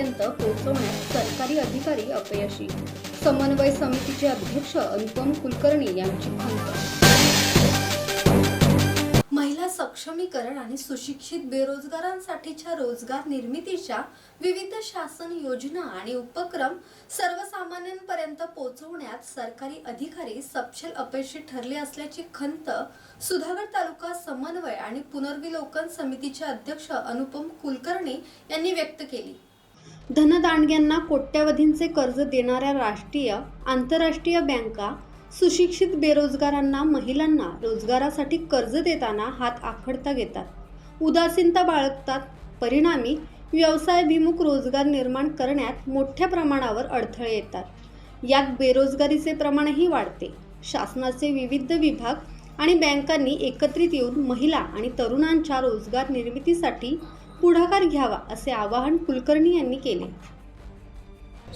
सर्वसामान्यांपर्यंत पोहोचवण्यात सरकारी अधिकारी अपयशी. समन्वय समितीचे अध्यक्ष अनुपम कुलकर्णी यांची खंत. महिला सक्षमीकरण आणि सुशिक्षित बेरोजगारांसाठीच्या रोजगार निर्मितीच्या विविध शासन योजना आणि उपक्रम सर्वसामान्यांपर्यंत पोहोचवण्यात सरकारी अधिकारी सपशेल अपयशी ठरले असल्याची खंत सुधागड तालुका समन्वय आणि पुनर्विलोकन समितीचे अध्यक्ष अनुपम कुलकर्णी यांनी व्यक्त केली. धनदांडग्यांना कोट्यवधींचे कर्ज देणाऱ्या राष्ट्रीय आंतरराष्ट्रीय बँका सुशिक्षित बेरोजगारांना महिलांना रोजगारासाठी कर्ज देताना हात आखडता घेतात. उदासीनता बाळगतात. परिणामी व्यवसायाभिमुख रोजगार निर्माण करण्यात मोठ्या प्रमाणावर अडथळे येतात. यात बेरोजगारीचे प्रमाणही वाढते. शासनाचे विविध विभाग आणि बँकांनी एकत्रित येऊन महिला आणि तरुणांच्या रोजगार निर्मितीसाठी पुढाकार घ्यावा असे आवाहन कुलकर्णी यांनी केले.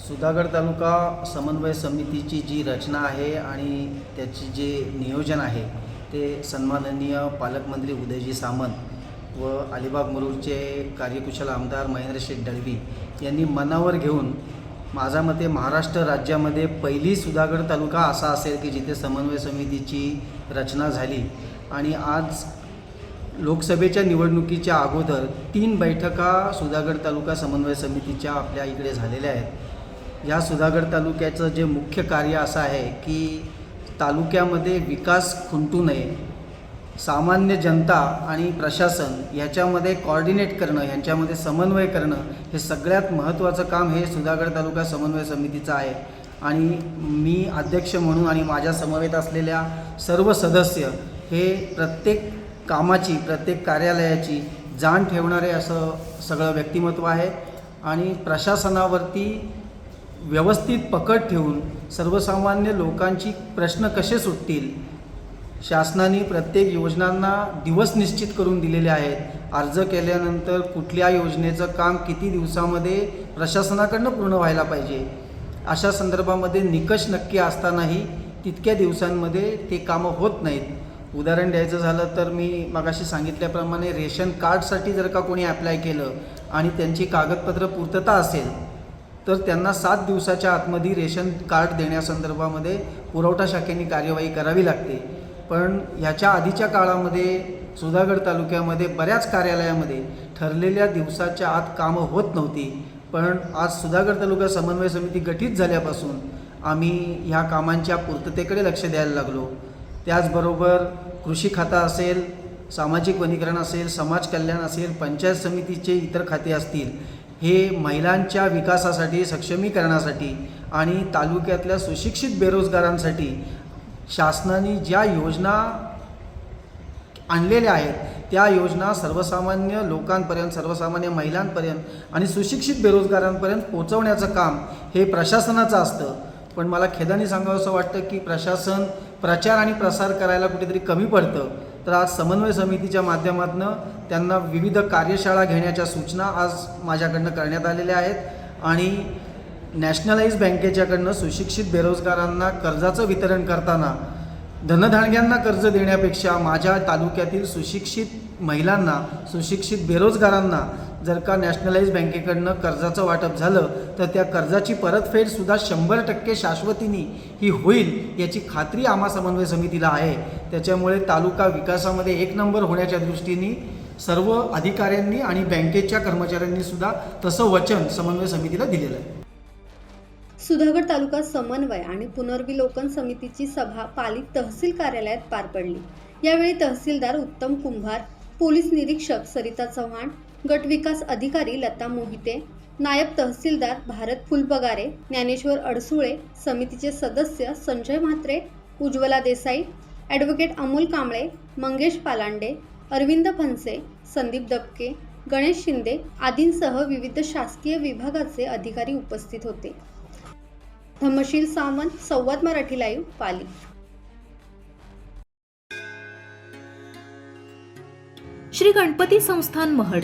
सुधागड तालुका समन्वय समितीची जी रचना आहे आणि त्याची जे नियोजन आहे ते सन्माननीय पालकमंत्री उदयजी सामंत व अलिबाग मुरुडचे कार्यकुशल आमदार महेंद्र शेठ दळवी यांनी मनावर घेऊन माझ्या मते महाराष्ट्र राज्यामध्ये पहिली सुधागड तालुका असा असेल की जिथे समन्वय समितीची रचना झाली. आणि आज लोकसभेच्या निवडणुकीच्या अगोदर तीन बैठका सुधागड तालुका समन्वय समितीच्या आपल्या इकडे झालेल्या आहेत. या सुधागड तालुक्याचं जे मुख्य कार्य असं आहे की तालुक्यामध्ये विकास खुंटू नये सामान्य जनता आणि प्रशासन याच्यामध्ये कॉर्डिनेट करणं यांच्यामध्ये समन्वय करणं हे सगळ्यात महत्त्वाचं काम हे सुधागड तालुका समन्वय समितीचं आहे. आणि मी अध्यक्ष म्हणून आणि माझ्या समवेत असलेल्या सर्व सदस्य हे प्रत्येक कामाची प्रत्येक कार्यालयाची जाण ठेवणारे असं सगळं व्यक्तिमत्व आहे. आणि प्रशासनावरती व्यवस्थित पकड ठेवून सर्वसामान्य लोकांची प्रश्न कसे सुटतील शासनाने प्रत्येक योजनांना दिवस निश्चित करून दिलेले आहेत. अर्ज केल्यानंतर कुठल्या योजनेचं काम किती दिवसामध्ये प्रशासनाकडनं पूर्ण व्हायला पाहिजे? अशा संदर्भामध्ये निकष नक्की असतानाही तितक्या दिवसांमध्ये ते कामं होत नाहीत. उदाहरण द्यायचं झालं तर मी मगाशी सांगितल्याप्रमाणे रेशन कार्डसाठी जर का कोणी ॲप्लाय केलं आणि त्यांची कागदपत्र पूर्तता असेल तर त्यांना सात दिवसाच्या आतमध्ये रेशन कार्ड देण्यासंदर्भामध्ये पुरवठा शाखेने कार्यवाही करावी लागते. पण ह्याच्या आधीच्या काळामध्ये सुधागड तालुक्यामध्ये बऱ्याच कार्यालयामध्ये ठरलेल्या दिवसाच्या आत कामं होत नव्हती. पण आज सुधागड तालुका समन्वय समिती गठीत झाल्यापासून आम्ही ह्या कामांच्या पूर्ततेकडे लक्ष द्यायला लागलो. त्याचबरोबर कृषी खाता असेल सामाजिक वनीकरण असेल समाज कल्याण असेल पंचायत समितीचे इतर खाते असतील हे महिलांच्या विकासासाठी सक्षमीकरणासाठी आणि तालुक्यातल्या सुशिक्षित बेरोजगारांसाठी शासनाने ज्या योजना आणलेल्या आहेत त्या योजना सर्वसामान्य लोकांपर्यंत सर्वसामान्य महिलांपर्यंत आणि सुशिक्षित बेरोजगारांपर्यंत पोचवण्याचं काम हे प्रशासनाचं असतं. पण मला खेदाने सांगावं असं वाटतं की प्रशासन प्रचार आणि प्रसार करायला कुठेतरी कमी पडतं. तर आज समन्वय समितीच्या माध्यमातून त्यांना विविध कार्यशाळा घेण्याच्या सूचना आज माझ्याकडनं करण्यात आलेल्या आहेत आणि नॅशनलाइज बँकेच्याकडनं सुशिक्षित बेरोजगारांना कर्जाचं वितरण करताना धनधाणग्यांना कर्ज देण्यापेक्षा माझ्या तालुक्यातील सुशिक्षित महिलांना सुशिक्षित बेरोजगारांना जर का नॅशनलाइज बँकेकडनं कर्जाचं वाटप झालं तर त्या कर्जाची परतफेडसुद्धा शंभर टक्के शाश्वतीनी ही होईल याची खात्री आम्हा समन्वय समितीला आहे. त्याच्यामुळे तालुका विकासामध्ये एक नंबर होण्याच्या दृष्टीने सर्व अधिकाऱ्यांनी आणि बँकेच्या कर्मचाऱ्यांनी सुद्धा तसं वचन समन्वय समितीला दिलेलं आहे. सुधागड तालुका समन्वय आणि पुनर्विलोकन समितीची सभा पालिक तहसील कार्यालयात पार पडली. यावेळी तहसीलदार उत्तम कुंभार पोलीस निरीक्षक सरिता चव्हाण गट विकास अधिकारी लता मोहिते नायब तहसीलदार भारत फुलपगारे ज्ञानेश्वर अडसुळे समितीचे सदस्य संजय म्हात्रे उज्ज्वला देसाई ॲडव्होकेट अमोल कांबळे मंगेश पालांडे अरविंद फनसे संदीप दबके गणेश शिंदे आदींसह विविध शासकीय विभागाचे अधिकारी उपस्थित होते. धमशील सावंत संवाद मराठी लाईव्ह पाली. श्री गणपती संस्थान महड.